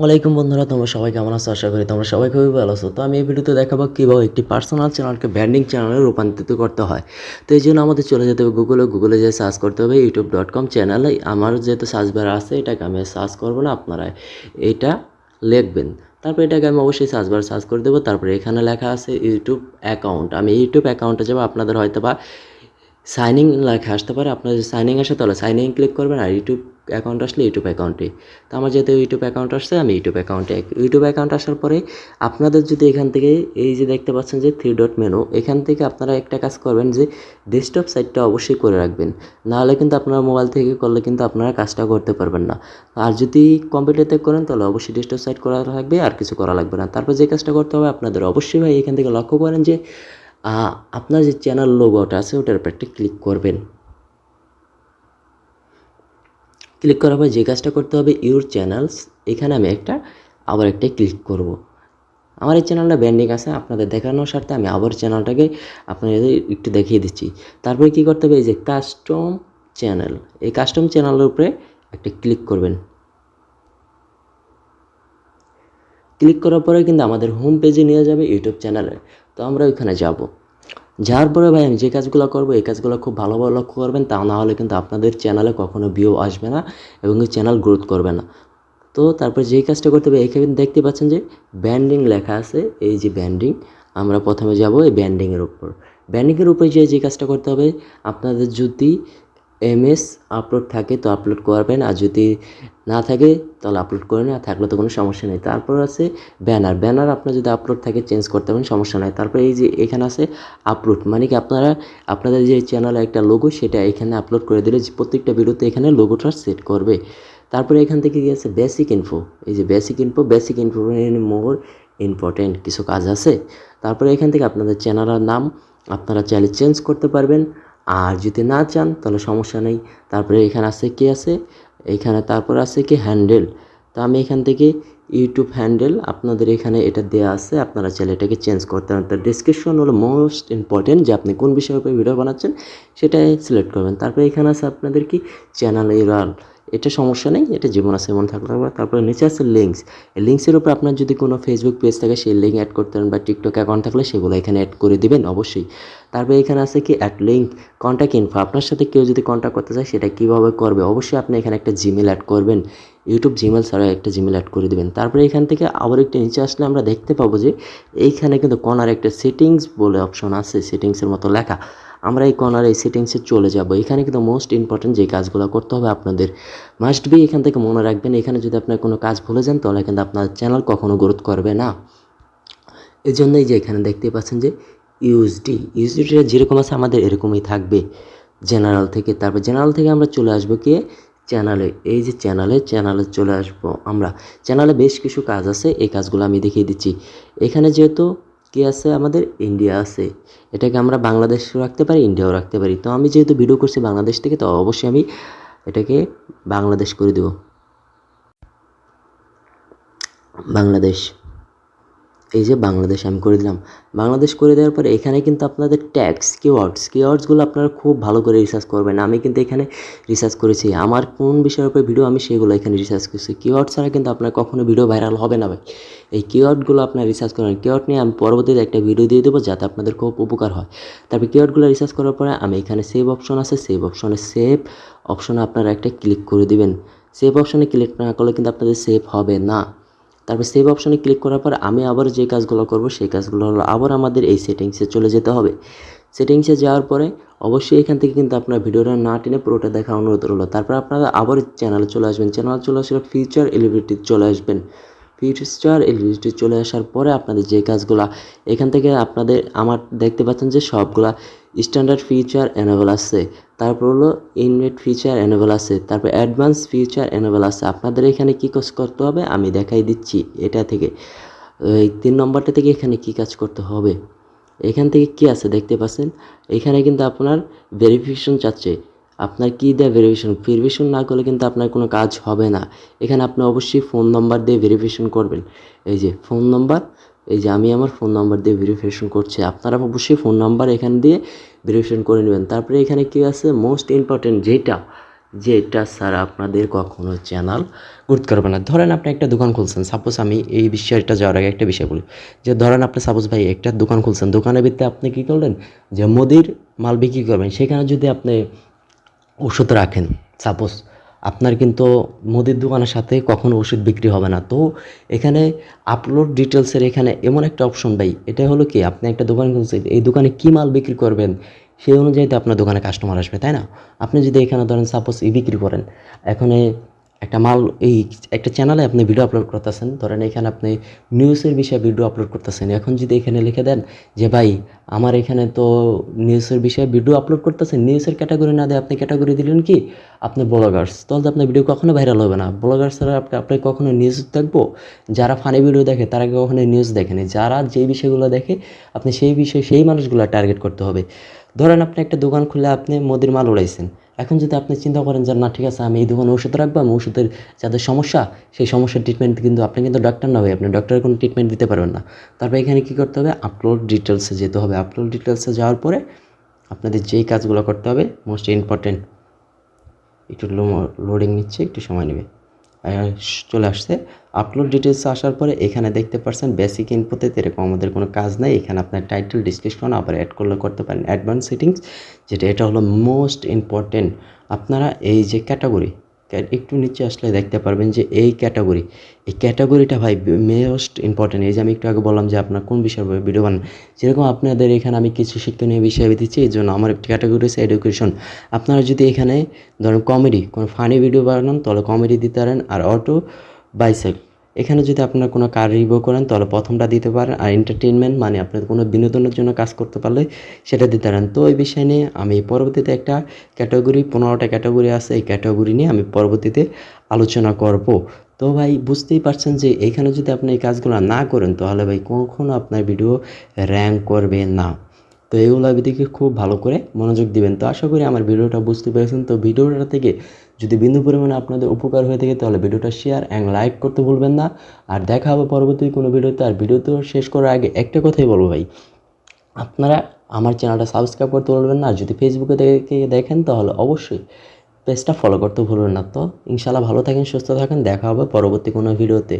ওয়ালাইকুম বন্ধুরা, তোমরা সবাই কেমন আছো? আশা করি তোমরা সবাই খুবই ভালো আছো। তো আমি এই ভিডিওতে দেখাবো কীভাবে একটি পার্সোনাল চ্যানেলকে ব্র্যান্ডিং চ্যানেলে রূপান্তরিত করতে হয়। তো এই জন্য আমাদের চলে যেতে হবে গুগলে গুগলে যে সার্চ করতে হবে ইউটিউব ডট কম চ্যানেলে আমার যেহেতু সার্চ বার আছে, এটাকে আমি সার্চ করব না, আপনারা এটা লিখবেন। তারপর এটাকে আমি অবশ্যই সার্চ বার সার্চ করে দেবো। তারপরে এখানে লেখা আছে ইউটিউব অ্যাকাউন্ট আমি ইউটিউব অ্যাকাউন্টে যাব। আপনাদের হয়তো বা সাইনিং লেখা আসতে পারে। আপনার সাইনিং আসে, তাহলে সাইনিং ক্লিক করবেন আর ইউটিউব অ্যাকাউন্ট আসলে ইউটিউব অ্যাকাউন্টে তো আমার যেহেতু ইউটিউব অ্যাকাউন্ট আসছে, আমি ইউটিউব অ্যাকাউন্টে ইউটিউব অ্যাকাউন্ট আসার পরে আপনাদের যদি এখান থেকে এই যে দেখতে পাচ্ছেন যে থ্রি ডট মেনু এখান থেকে আপনারা একটা কাজ করবেন যে ডেস্কটপ সাইটটা অবশ্যই করে রাখবেন। নাহলে কিন্তু আপনার মোবাইল থেকে করলে কিন্তু আপনারা কাজটা করতে পারবেন না। আর যদি কম্পিউটারতে করেন, তাহলে অবশ্যই ডেস্কটপ সাইট করা লাগবে, আর কিছু করা লাগবে না। তারপর যে কাজটা করতে হবে আপনাদের অবশ্যই ভাই এখান থেকে লক্ষ্য করেন যে আপনার যে চ্যানেল লোগোটা আছে, ওটার উপর একটা ক্লিক করবেন। ক্লিক করার পর যে কাজটা করতে হবে, ইউর চ্যানেলস, এখানে আমি একটা, আবার একটা ক্লিক করব। আমার এই চ্যানেলটা ব্যান্ডিং আছে, আপনাদের দেখানোর স্বার্থে আমি আবার চ্যানেলটাকে আপনাদের একটু দেখিয়ে দিচ্ছি। তারপরে কি করতে হবে, এই যে কাস্টম চ্যানেল এই কাস্টম চ্যানেলের উপরে একটা ক্লিক করবেন। ক্লিক করার পরে কিন্তু আমাদের হোম পেজে নিয়ে যাবে ইউটিউব চ্যানেলে তো আমরা ওইখানে যাব। যাওয়ার পরে ভাই আমি যে কাজগুলো করব, এই কাজগুলো খুব ভালোভাবে লক্ষ্য করবেন, তা না হলে কিন্তু আপনাদের চ্যানেলে কখনো ভিউ আসবে না এবং চ্যানেল গ্রোথ করবে না। তো তারপর যেই কাজটা করতে হবে, এখানে দেখতে পাচ্ছেন যে ব্যান্ডিং লেখা আছে, এই যে ব্যান্ডিং আমরা প্রথমে যাব এই ব্যান্ডিংয়ের উপর। ব্যান্ডিংয়ের উপরে যে যে কাজটা করতে হবে, আপনাদের যদি এমএস আপলোড থাকে, তো আপলোড করবেন। আর যদি না থাকে, তাহলে আপলোড করে না থাকলে তো কোনো সমস্যা নেই। তারপর আছে ব্যানার। ব্যানার আপনার যদি আপলোড থাকে, চেঞ্জ করতে পারেন, সমস্যা নাই। তারপর এই যে এখানে আছে আপলোড মানে কি আপনারা, আপনাদের যে চ্যানেলে একটা লোগো সেটা এখানে আপলোড করে দিলে প্রত্যেকটা ভিডিওতে এখানে লোগোটা সেট করবে। তারপরে এখান থেকে কি আছে? বেসিক ইনফো এই যে basic info basic info more important কিছু কাজ আছে। তারপরে এখান থেকে আপনাদের চ্যানেলের নাম, আপনারা চাইলে চেঞ্জ করতে পারবেন। আর যদি না চান, তাহলে সমস্যা নেই। তারপরে এখানে আছে কি আছে? এখানে তারপর আছে কি? হ্যান্ডেল তো আমি এখান থেকে ইউটিউব হ্যান্ডেল আপনাদের এখানে এটা দেওয়া আছে। আপনারা চাইলে এটাকে চেঞ্জ করতে পারেন। তার ডিসক্রিপশন হলো মোস্ট ইম্পর্টেন্ট যে আপনি কোন বিষয়ের উপরে ভিডিও বানাচ্ছেন, সেটাই সিলেক্ট করবেন। তারপরে এখানে আছে আপনাদের কি? চ্যানেল ইউরাল এটা সমস্যা নেই, এটা জীবন আছে এমন থাকলে হবে। তারপরে নিচে আছে লিঙ্কস লিঙ্কসের উপর আপনার যদি কোনো ফেসবুক পেজ থাকে, সেই লিঙ্ক অ্যাড করতে পারেন বা টিকটক অ্যাকাউন্ট থাকলে সেগুলো এখানে অ্যাড করে দিবেন অবশ্যই। তারপরে এখানে আছে কি অ্যাড লিঙ্ক কন্ট্যাক্ট ইনফো আপনার সাথে কেউ যদি কন্ট্যাক্ট করতে চায়, সেটা কীভাবে করবে? অবশ্যই আপনি এখানে একটা জিমেল অ্যাড করবেন। ইউটিউব জিমেল ছাড়া একটা জিমেল অ্যাড করে দেবেন। তারপরে এখান থেকে আবার একটু নিচে আসলে আমরা দেখতে পাবো যে, এইখানে কিন্তু কর্নার একটা সেটিংস বলে অপশন আছে সেটিংসের মতো লেখা। আমরা এই কর্নার এই সেটিংসে চলে যাব। এখানে কিন্তু মোস্ট ইম্পর্টেন্ট যে কাজগুলো করতে হবে আপনাদের। মাস্ট বি এখান থেকে মনে রাখবেন, এখানে যদি আপনার কোনো কাজ ভুলে যান, তাহলে কিন্তু আপনার চ্যানেল কখনো গ্রোথ করবে না। এই জন্যই যে এখানে দেখতে পাচ্ছেন যে ইউএসডি ইউএসডিটা যেরকম আছে আমাদের এরকমই থাকবে। জেনারেল থেকে, তারপর জেনারেল থেকে আমরা চলে আসব কি? চ্যানেলে এই যে চ্যানেলে চ্যানেলে চলে আসব আমরা। চ্যানেলে বেশ কিছু কাজ আছে, এই কাজগুলো আমি দেখিয়ে দিচ্ছি। এখানে যেহেতু কি আছে? আমাদের ইন্ডিয়া আছে। এটাকে আমরা বাংলাদেশও রাখতে পারি ইন্ডিয়াও রাখতে পারি। তো আমি যেহেতু ভিডিও করছি বাংলাদেশ থেকে, তো অবশ্যই আমি এটাকে বাংলাদেশ করে দেব। বাংলাদেশ। এই যে বাংলাদেশ আমি করে দিলাম। বাংলাদেশ করে দেওয়ার পরে এখানে কিন্তু আপনাদের ট্যাক্স কিওয়ার্ডস কিওয়ার্ডসগুলো আপনারা খুব ভালো করে রিসার্চ করবেন। আমি কিন্তু এখানে রিসার্চ করেছি। আমার কোন বিষয়ের উপরে ভিডিও আমি সেগুলো এখানে রিসার্চ করেছি। কিওয়ার্ড ছাড়া কিন্তু আপনার কখনো ভিডিও ভাইরাল হবে না ভাই। এই কিওয়ার্ডগুলো আপনার রিসার্চ করেন। কিওয়ার্ড নিয়ে আমি পরবর্তীতে একটা ভিডিও দিয়ে দেবো যাতে আপনাদের খুব উপকার হয়। তারপর কিওয়ার্ডগুলো রিসার্চ করার পরে আমি এখানে সেভ অপশন আছে। সেভ অপশনে সেভ অপশনে আপনারা একটা ক্লিক করে দিবেন। সেভ অপশনে ক্লিক না করলে কিন্তু আপনাদের সেভ হবে না। তারপর সেভ অপশনে ক্লিক করার পর আমি আবার যে কাজগুলো করব, সেই কাজগুলো হলো আবার আমাদের এই সেটিংসে চলে যেতে হবে। সেটিংসে যাওয়ার পরে অবশ্যই এখান থেকে কিন্তু আপনার ভিডিওটা না টেনে পুরোটা দেখা অনুরোধ রইল। তারপর আপনারা আবার চ্যানেলে চলে আসবেন। চ্যানেলে চলে আসলে ফিউচার এলিভিটি চলে আসবেন। ফিউচার এলিভিটি চলে আসার পরে আপনাদের যে কাজগুলো, এখান থেকে আপনাদের, আমার দেখতে পাচ্ছেন যে সবগুলা স্ট্যান্ডার্ড ফিচার এনেবল আছে, তারপর হলো ইনমেট ফিচার এনেবল আছে, তারপর অ্যাডভান্স ফিচার এনেবল আছে। আপনাদের এখানে কী কাজ করতে হবে? আমি দেখাই দিচ্ছি এটা থেকে। এই তিন নম্বরটা থেকে এখানে কী কাজ করতে হবে? এখান থেকে কি আছে দেখতে পাচ্ছেন? এখানে কিন্তু আপনার ভেরিফিকেশন চাচ্ছে। আপনার কী দেয় ভেরিফিকেশন ভেরিফিকেশন না করলে কিন্তু আপনার কোনো কাজ হবে না। এখানে আপনি অবশ্যই ফোন নম্বর দিয়ে ভেরিফিকেশন করবেন। এই যে ফোন নম্বর এই যে আমি আমার ফোন নাম্বার দিয়ে ভেরিফিকেশন করছি। আপনারা অবশ্যই ফোন নাম্বার এখান দিয়ে ভেরিফিকেশন করে নেবেন। তারপরে এখানে কি আছে? মোস্ট ইম্পর্টেন্ট যেটা যে এটা স্যার আপনাদের কখনো চ্যানেল গুরুত্ব করবে না। ধরেন আপনি একটা দোকান খুলছেন। সাপোজ আমি এই বিষয়টা যাওয়ার আগে একটা বিষয় বলি। যে ধরেন আপনি সাপোজ ভাই একটা দোকান খুলছেন। দোকানের ভিত্তিতে আপনি কী করলেন? যে মোদির মাল বিক্রি করবেন। সেখানে যদি আপনি ওষুধ রাখেন সাপোজ আপনার কিন্তু মুদির দোকানের সাথে কখনো ওষুধ বিক্রি হবে না। তো এখানে আপলোড ডিটেলসের এখানে এমন একটা অপশন ভাই, এটা হলো কি? আপনি একটা দোকান খুলছেন এই দোকানে কী মাল বিক্রি করবেন, সেই অনুযায়ী তো আপনার দোকানে কাস্টমার আসবে, তাই না? আপনি যদি এখানে ধরেন সাপোজ ই বিক্রি করেন, এখানে একটা মাল, এই একটা চ্যানেলে আপনি ভিডিও আপলোড করতেছেন। ধরেন এখানে আপনি নিউজের বিষয়ে ভিডিও আপলোড করতেছেন। এখন যদি এখানে লিখে দেন যে, ভাই, আমার এখানে তো নিউজের বিষয়ে ভিডিও আপলোড করতেছেন। নিউজের ক্যাটাগরি না দিয়ে আপনি ক্যাটাগরি দিলেন কি? আপনি ব্লগার্স তাহলে তো আপনার ভিডিও কখনো ভাইরাল হবে না। ব্লগার্স ছাড়া আপনি আপনি কখনো নিউজ দেখব? যারা ফানি ভিডিও দেখে, তারা কখনো নিউজ দেখেনি যারা যে বিষয়গুলো দেখে, আপনি সেই বিষয়ে, সেই মানুষগুলো টার্গেট করতে হবে। ধরেন আপনি একটা দোকান খুলে আপনি মোদির মাল উড়াইছেন। এখন যদি আপনি চিন্তা করেন যে না, ঠিক আছে, আমি এই দোকানে ওষুধ রাখব, আমি ওষুধের যাদের সমস্যা, সেই সমস্যার ট্রিটমেন্ট কিন্তু আপনি কিন্তু ডক্টর না হয়ে আপনি ডক্টরের কোনো ট্রিটমেন্ট দিতে পারবেন না। তারপর এখানে কী করতে হবে? আপলোড ডিটেলসে যেতে হবে। আপলোড ডিটেলসে যাওয়ার পরে আপনাদের যেই কাজগুলো করতে হবে মোস্ট ইম্পর্টেন্ট একটু লোডিং নিচ্ছে, একটু সময় নেবে। চলে আসছে। আপলোড ডিটেলস আসার পরে এখানে দেখতে পাচ্ছেন বেসিক ইনপুতে এরকম আমাদের কোনো কাজ নাই, এখানে আপনার টাইটেল ডিসক্রিপশন আবার অ্যাড করলে করতে পারেন। অ্যাডভান্স সেটিংস যেটা, এটা হলো মোস্ট ইম্পর্টেন্ট আপনারা এই যে ক্যাটাগরি একটু নিচে আসলে দেখতে পারবেন যে এই ক্যাটাগরি। এই ক্যাটাগরিটা ভাই মেস্ট ইম্পর্টেন্ট এই যে আমি একটু আগে বললাম যে আপনার কোন বিষয়ে ভিডিও বানান। যেরকম আপনাদের এখানে আমি কিছু শিক্ষণীয় বিষয় দিচ্ছি, এই জন্য আমার একটি ক্যাটাগরি হচ্ছে এডুকেশন আপনারা যদি এখানে, ধরুন কমেডি কোনো ফানি ভিডিও বানান, তাহলে কমেডি দিতে পারেন, আর অটো বাইসাইকেল এখানে যদি আপনার কোনো কার রিভিউ করেন, তাহলে প্রথমটা দিতে পারেন। আর এন্টারটেনমেন্ট মানে আপনার কোনো বিনোদনের জন্য কাজ করতে পারলে সেটা দিতে পারেন। তো এই বিষয় নিয়ে আমি পরবর্তীতে একটা ক্যাটাগরি পনেরোটা ক্যাটাগরি আছে, এই ক্যাটাগরি নিয়ে আমি পরবর্তীতে আলোচনা করব। তো ভাই, বুঝতেই পারছেন যে এখানে যদি আপনি এই কাজগুলো না করেন, তাহলে ভাই কখনো আপনার ভিডিও র্যাঙ্ক করবে না। তো এগুলো দিকে খুব ভালো করে মনোযোগ দিবেন। তো আশা করি আমার ভিডিওটা বুঝতে পেরেছেন। তো ভিডিওটা থেকে যদি বিন্দু পরিমাণে আপনাদের উপকার হয়ে থাকে, তাহলে ভিডিওটা শেয়ার অ্যান্ড লাইক করতে ভুলবেন না। আর দেখা হবে পরবর্তী কোনো ভিডিওতে। আর ভিডিও তো শেষ করার আগে একটা কথাই বলব ভাই। আপনারা আমার চ্যানেলটা সাবস্ক্রাইব করতে ভুলবেন না। আর যদি ফেসবুকে থেকে দেখেন, তাহলে অবশ্যই পেজটা ফলো করতে ভুলবেন না। তো ইনশাআল্লাহ ভালো থাকেন, সুস্থ থাকেন। দেখা হবে পরবর্তী কোনো ভিডিওতে।